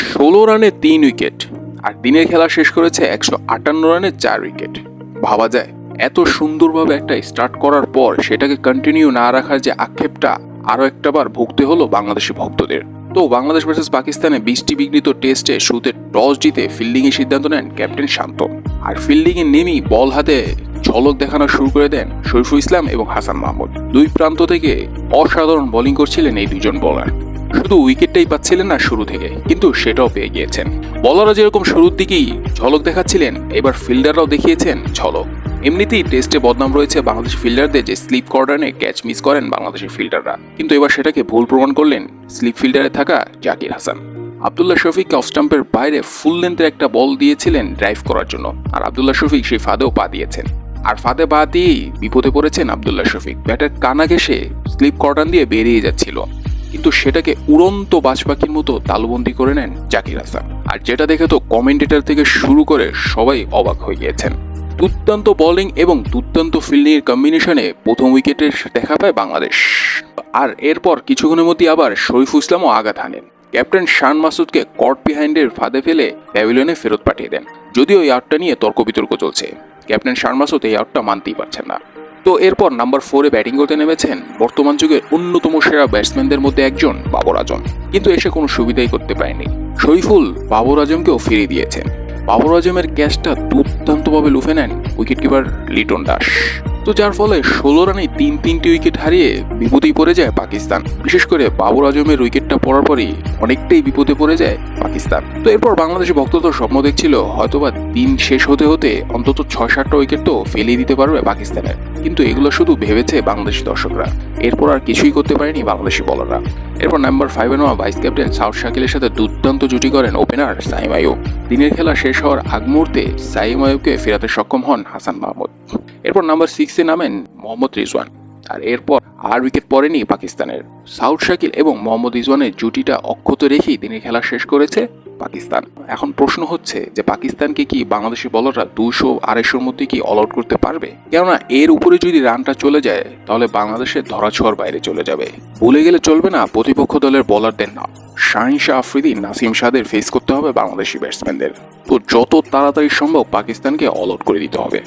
ষোলো রানে তিন উইকেট আর দিনের খেলা শেষ করেছে একশো আটান্ন রানে চার উইকেট। ভাবা যায়, এত সুন্দরভাবে একটা স্টার্ট করার পর সেটাকে কন্টিনিউ না রাখার যে আক্ষেপটা আরও একটা বার ভুগতে হলো বাংলাদেশি ভক্তদের। তো বাংলাদেশ ভার্সেস পাকিস্তানে বৃষ্টি বিঘ্নিত টেস্টে শুরুতে টস জিতে ফিল্ডিংয়ের সিদ্ধান্ত নেন ক্যাপ্টেন শান্ত। আর ফিল্ডিংয়ে নেমেই বল হাতে ঝলক দেখানো শুরু করে দেন শরীফুল ইসলাম এবং হাসান মাহমুদ। দুই প্রান্ত থেকে অসাধারণ বোলিং করছিলেন এই দুজন বোলার শুধু উইকেটটাই পাচ্ছিলেন না শুরু থেকে, কিন্তু সেটাও পেয়ে গিয়েছেন। বলাররা যেরকম শুরুর দিকেই ঝলক দেখাচ্ছিলেন, এবার ফিল্ডাররাও দেখিয়েছেন ঝলক। এমনিতেই টেস্টে বদনাম রয়েছে বাংলাদেশি ফিল্ডারদের যে স্লিপ কর্নারে ক্যাচ মিস করেন বাংলাদেশের ফিল্ডাররা কিন্তু এবার সেটাকে ভুল প্রমাণ করলেন স্লিপ ফিল্ডারে থাকা জাকির হাসান। আবদুল্লাহ শফিক অফ স্টাম্পের বাইরে ফুল লেন্থের একটা বল দিয়েছিলেন ড্রাইভ করার জন্য, আর আবদুল্লাহ শফিক সেই ফাঁদেও পা দিয়েছেন। আর ফাঁদে পা দিয়েই বিপদে পড়েছেন আবদুল্লাহ শফিক। ব্যাটের কানা ঘেসে স্লিপ কর্নার দিয়ে বেরিয়ে যাচ্ছিল। কিন্তু সেটাকে উড়ন্ত বাজ পাখির মতো তালুবন্দি করে নেন জাকির হাসান। আর যেটা দেখে তো কমেন্টেটর থেকে শুরু করে সবাই অবাক হয়ে গিয়েছেন। দুর্দান্ত বোলিং এবং দুর্দান্ত ফিল্ডিং এর কম্বিনেশনে প্রথম উইকেটে দেখা পায় বাংলাদেশ। আর এরপর কিছুক্ষণের মধ্যে আবার শরীফুল ইসলামও আঘাত হানেন। ক্যাপ্টেন শান মাসুদকে কট বিহাইন্ডের ফাঁদে ফেলে প্যাভিলিয়নে ফেরত পাঠিয়ে দেন। যদিও এই আউটটা নিয়ে তর্ক বিতর্ক চলছে। ক্যাপ্টেন শান মাসুদ এই আউটটা মানতেই পারছেন না। তো এরপর নাম্বার ফোরে ব্যাটিং করতে নেমেছেন বর্তমান যুগের অন্যতম সেরা ব্যাটসম্যানদের মধ্যে একজন বাবর আজম। কিন্তু এসে কোনো সুবিধাই করতে পারেনি। শরীফুল বাবর আজমকেও ফিরিয়ে দিয়েছেন। বাবর আজমের ক্যাচটা দুর্দান্তভাবে লুফে নেন উইকেট কিপার লিটন দাস। তো যার ফলে ষোলো রানে তিন তিনটি উইকেট হারিয়ে বিপদেই পড়ে যায় পাকিস্তান। বিশেষ করে বাবর আজমের উইকেটটা পড়ার পরই অনেকটাই বিপদে পড়ে যায় পাকিস্তান। তো এরপর বাংলাদেশি ভক্ত তো স্বপ্ন দেখছিল হয়তোবা দিন শেষ হতে হতে অন্তত ছয় সাতটা উইকেট তো ফেলিয়ে দিতে পারবে পাকিস্তানের কিন্তু এগুলো শুধু ভেবেছে বাংলাদেশি দর্শকরা। এরপর আর কিছুই করতে পারেনি বাংলাদেশি বলাররা এরপর নাম্বার ফাইভে নেওয়া ভাইস ক্যাপ্টেন সাউথ শাকিলের সাথে দুর্দান্ত জুটি করেন ওপেনার সাইম দিনের খেলা শেষ হওয়ার আগ মুহূর্তে সাইম আয়ুবকে ফেরাতে সক্ষম হন হাসান মাহমুদ। এরপর নাম্বার সিক্সে নামেন মোহাম্মদ রিজওয়ান। আর এরপর আর উইকেট পড়েনি পাকিস্তানের। সাউথ শাকিল এবং মোহাম্মদ রিজওয়ানের জুটিটা অক্ষত রেখেই দিনের খেলা শেষ করেছে পাকিস্তান। এখন প্রশ্ন হচ্ছে যে পাকিস্তানকে কি বাংলাদেশি বলাররা দুশো আড়াইশোর মধ্যে কি অল আউট করতে পারবে? কেননা এর উপরে যদি রানটা চলে যায়, তাহলে বাংলাদেশের ধরাছোঁয়ার বাইরে চলে যাবে। ভুলে গেলে চলবে না, প্রতিপক্ষ দলের বলারদের নাম। শাহিন শাহ আফ্রিদি, নাসিম শাহদের ফেস করতে হবে বাংলাদেশি ব্যাটসম্যানদের তো যত তাড়াতাড়ি সম্ভব পাকিস্তানকে অল আউট করে দিতে হবে।